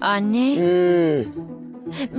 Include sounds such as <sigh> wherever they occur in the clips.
Anne, Hmm,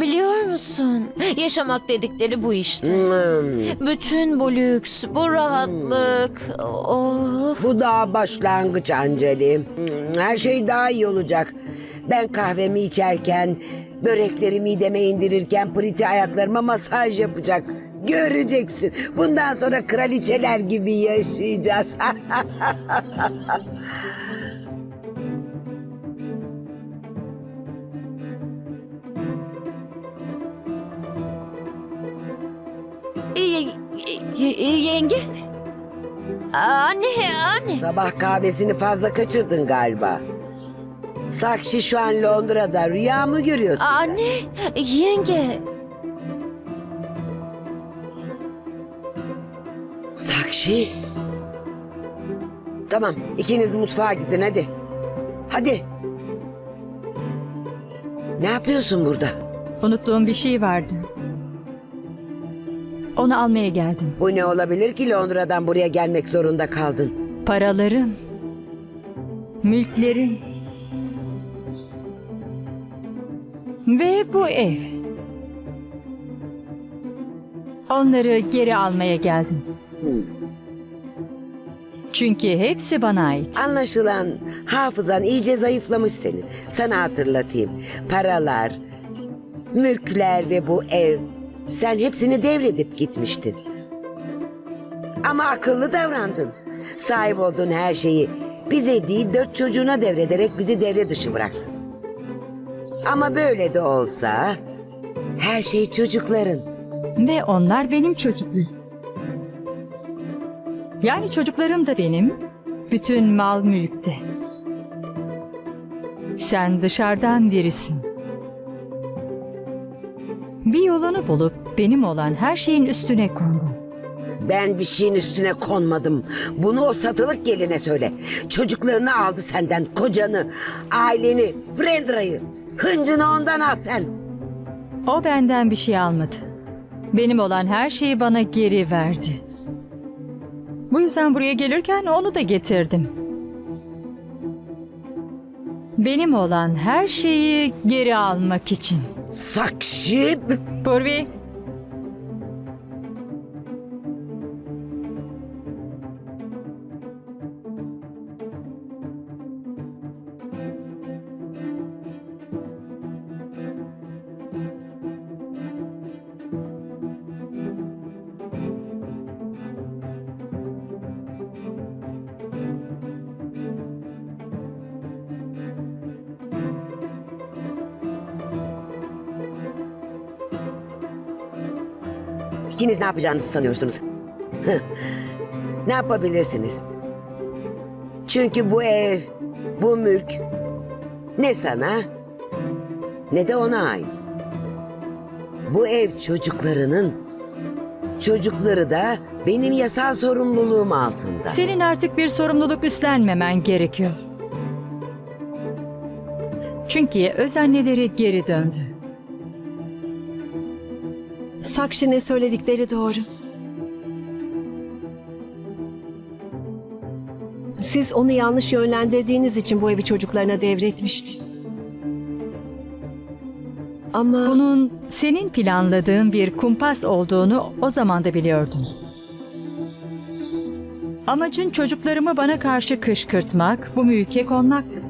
biliyor musun? Yaşamak dedikleri bu işte. hmm. Bütün bu lüks, bu rahatlık. Oh. Bu daha başlangıç Anceli. Hmm, Her şey daha iyi olacak. Ben kahvemi içerken, börekleri mideme indirirken Priti ayaklarıma masaj yapacak. Göreceksin. Bundan sonra kraliçeler gibi yaşayacağız. <laughs> yenge? Anne, anne. Sabah kahvesini fazla kaçırdın galiba. Sakşi şu an Londra'da. Rüya mı görüyorsun? Anne, yenge. Sakşi. Tamam, ikiniz mutfağa gidin hadi. Hadi. Ne yapıyorsun burada? Unuttuğum bir şey vardı. Onu almaya geldim. Bu ne olabilir ki Londra'dan buraya gelmek zorunda kaldın? Paralarım, mülklerim ve bu ev. Onları geri almaya geldim. Çünkü hepsi bana ait. Anlaşılan hafızan iyice zayıflamış senin. Sana hatırlatayım. Paralar, mülkler ve bu ev. Sen hepsini devredip gitmiştin. Ama akıllı davrandın. Sahip olduğun her şeyi bize değil dört çocuğuna devrederek bizi devre dışı bıraktın. Ama böyle de olsa her şey çocukların. Ve onlar benim çocuklarım. Yani çocuklarım da benim. Bütün mal mülkte. Sen dışarıdan birisin. Bir yolunu bulup benim olan her şeyin üstüne kondun. Ben bir şeyin üstüne konmadım. Bunu o satılık geline söyle. Çocuklarını aldı senden, kocanı, aileni, Brendra'yı. Hıncını ondan al sen. O benden bir şey almadı. Benim olan her şeyi bana geri verdi. Bu yüzden buraya gelirken onu da getirdim. Benim olan her şeyi geri almak için. Sakşi. Purvi, İkiniz ne yapacağınızı sanıyorsunuz? Ne yapabilirsiniz? Çünkü bu ev, bu mülk ne sana ne de ona ait. Bu ev çocuklarının, çocukları da benim yasal sorumluluğum altında. senin artık bir sorumluluk üstlenmemen gerekiyor. Çünkü öz anneleri geri döndü. Sakşi'nin söyledikleri doğru. Siz onu yanlış yönlendirdiğiniz için bu evi çocuklarına devretmişti. Ama Bunun senin planladığın bir kumpas olduğunu o zaman da biliyordum. Amacın çocuklarımı bana karşı kışkırtmak, bu mülke konmaktı.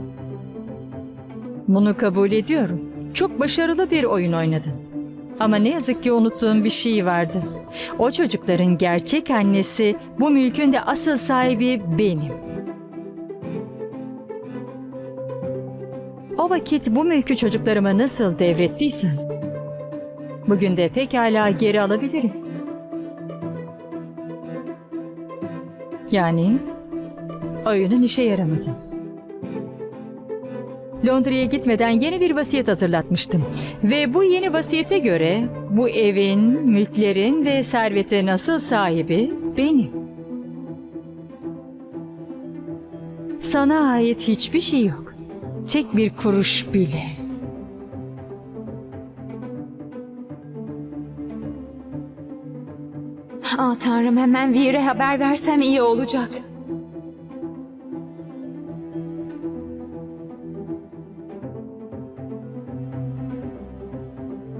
Bunu kabul ediyorum. Çok başarılı bir oyun oynadın. Ama ne yazık ki unuttuğum bir şey vardı. O çocukların gerçek annesi, bu mülkün de asıl sahibi benim. O vakit bu mülkü çocuklarıma nasıl devrettiysen, bugün de pekala geri alabilirim. Yani oyunun işe yaramadı. Londra'ya gitmeden yeni bir vasiyet hazırlatmıştım. Ve bu yeni vasiyete göre bu evin, mülklerin ve servetin asıl sahibi benim. Sana ait hiçbir şey yok. Tek bir kuruş bile. Aa tanrım hemen Vir'e haber versem iyi olacak.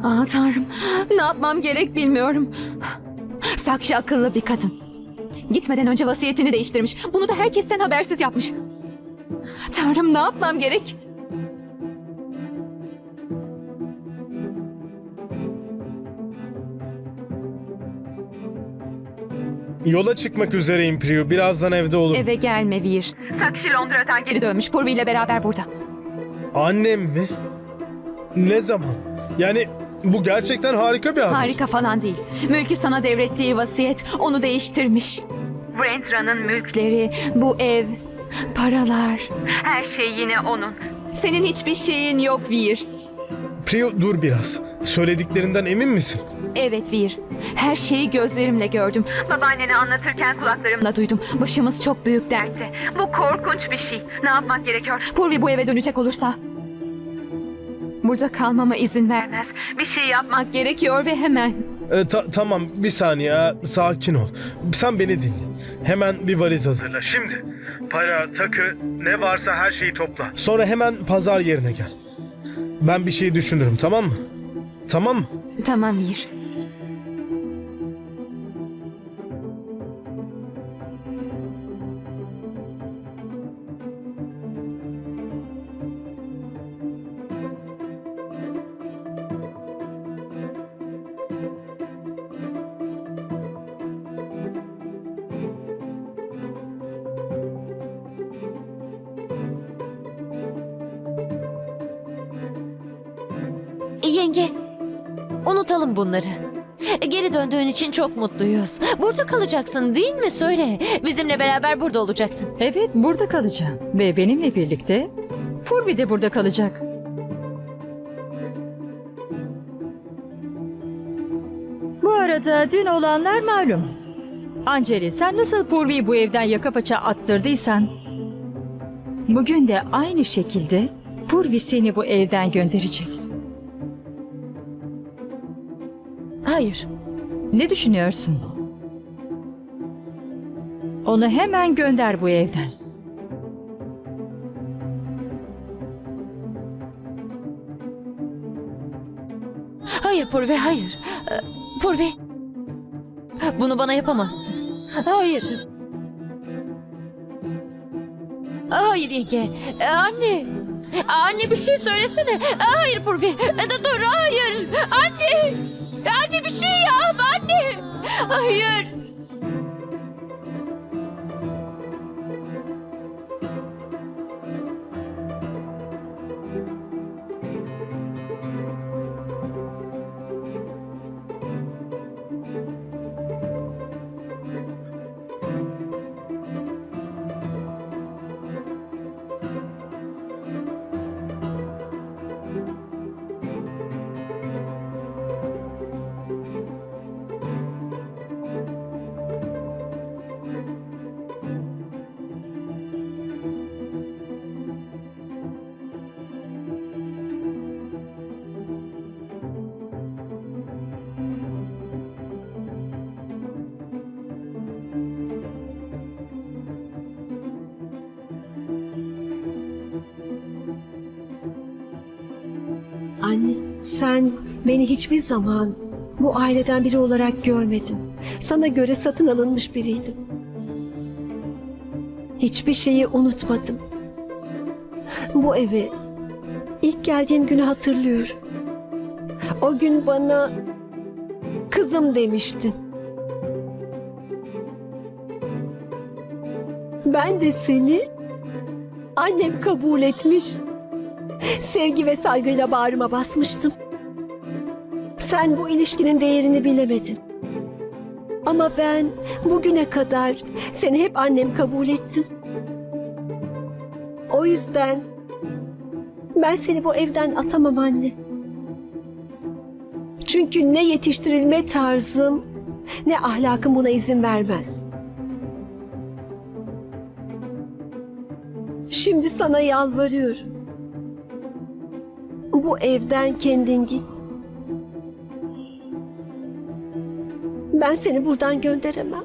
Tanrım, ne yapmam gerek bilmiyorum. Sakşı akıllı bir kadın. Gitmeden önce vasiyetini değiştirmiş. Bunu da herkesten habersiz yapmış. Tanrım ne yapmam gerek? Yola çıkmak üzereyim Priyu. Birazdan evde olurum. Eve gelme Vir. Sakşı Londra'dan geri dönmüş. Purvi ile beraber burada. Annem mi? Ne zaman? Yani bu gerçekten harika bir haber. Harika falan değil. Mülkü sana devrettiği vasiyet onu değiştirmiş. Brentra'nın mülkleri, bu ev, paralar, her şey yine onun. Senin hiçbir şeyin yok Vir. Priyu dur biraz. Söylediklerinden emin misin? Evet Vir. Her şeyi gözlerimle gördüm. Babaannene anlatırken kulaklarımla duydum. Başımız çok büyük dertte. Bu korkunç bir şey. Ne yapmak gerekiyor? Purvi bu eve dönecek olursa... Burada kalmama izin vermez. Bir şey yapmak gerekiyor ve hemen. Ee, ta- tamam bir saniye sakin ol. Sen beni dinle. Hemen bir valiz hazırla. Şimdi para, takı ne varsa her şeyi topla. Sonra hemen pazar yerine gel. Ben bir şey düşünürüm tamam mı? Tamam mı? Tamam Vir. Unutalım bunları. Geri döndüğün için çok mutluyuz. Burada kalacaksın değil mi? Söyle. Bizimle beraber burada olacaksın. Evet burada kalacağım ve benimle birlikte Purvi de burada kalacak. Bu arada dün olanlar malum. Anceli sen nasıl Purvi'yi bu evden yaka paça attırdıysan bugün de aynı şekilde Purvi seni bu evden gönderecek. Hayır. Ne düşünüyorsun? Onu hemen gönder bu evden. Hayır Purvi, hayır. Ee, Purvi. Bunu bana yapamazsın. Hayır. Hayır yenge. Ee, Anne. Anne bir şey söylesene. Hayır Purvi. Ee, Dur hayır. Anne. Anne bir şey yap anne. Hayır. Sen beni hiçbir zaman bu aileden biri olarak görmedin. Sana göre satın alınmış biriydim. Hiçbir şeyi unutmadım. Bu eve ilk geldiğim günü hatırlıyorum. O gün bana kızım demiştin. Ben de seni annem kabul etmiş sevgi ve saygıyla bağrıma basmıştım. Sen bu ilişkinin değerini bilemedin. Ama ben bugüne kadar seni hep annem kabul ettim. O yüzden ben seni bu evden atamam anne. Çünkü ne yetiştirilme tarzım ne ahlakım buna izin vermez. Şimdi sana yalvarıyorum. Bu evden kendin git. Ben seni buradan gönderemem.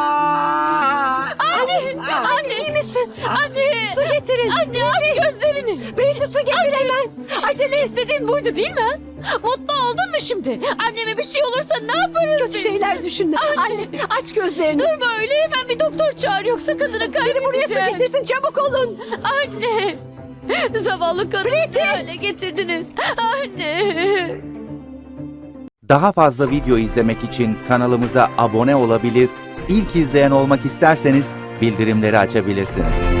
Anne! Su getirin. Anne aç gözlerini. Brit'i su getir hemen. Acele istediğin buydu değil mi? Mutlu oldun mu şimdi? Anneme bir şey olursa ne yaparız Kötü biz? şeyler düşünme. Anne. Anne. aç gözlerini. Durma öyle hemen bir doktor çağır yoksa kadını kaybedeceğim. Biri buraya su getirsin çabuk olun. Anne! Zavallı kadını ne hale getirdiniz. Anne! Daha fazla video izlemek için kanalımıza abone olabilir, ilk izleyen olmak isterseniz bildirimleri açabilirsiniz.